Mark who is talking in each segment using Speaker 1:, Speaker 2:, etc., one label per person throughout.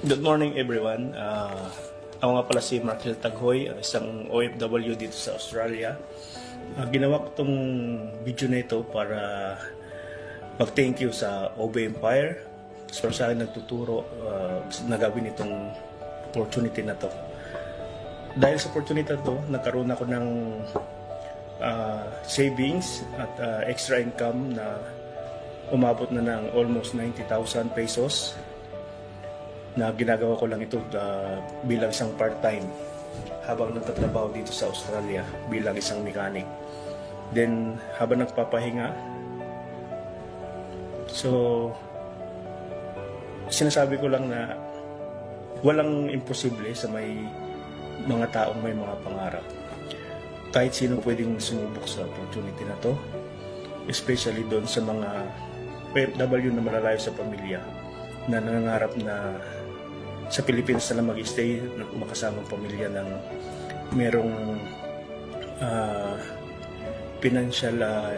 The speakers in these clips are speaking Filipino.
Speaker 1: Good morning everyone. Uh, ako nga pala si Markel Taghoy, uh, isang OFW dito sa Australia. Uh, ginawa ko itong video na ito para mag-thank you sa OB Empire sa sa akin nagtuturo uh, na gawin itong opportunity na to. Dahil sa opportunity na to, nagkaroon ako ng uh, savings at uh, extra income na umabot na ng almost 90,000 pesos na ginagawa ko lang ito uh, bilang isang part-time habang nagtatrabaho dito sa Australia bilang isang mechanic. Then, habang nagpapahinga, so, sinasabi ko lang na walang imposible sa may mga taong may mga pangarap. Kahit sino pwedeng sumubok sa opportunity na to, especially doon sa mga OFW na malalayo sa pamilya na nangangarap na sa Pilipinas na lang mag-stay, makasama ang pamilya ng merong ah, financial ah,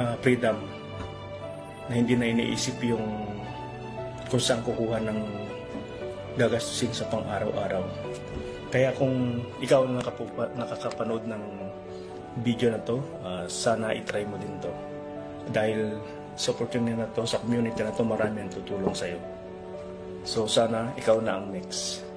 Speaker 1: ah, freedom na hindi na iniisip yung kung saan kukuha ng gagastusin sa pang-araw-araw. Kaya kung ikaw nakapupa- nakakapanood ng video na to, ah, sana itry mo din to. Dahil sa opportunity na to, sa community na to, marami ang tutulong sa'yo. So sana ikaw na ang next.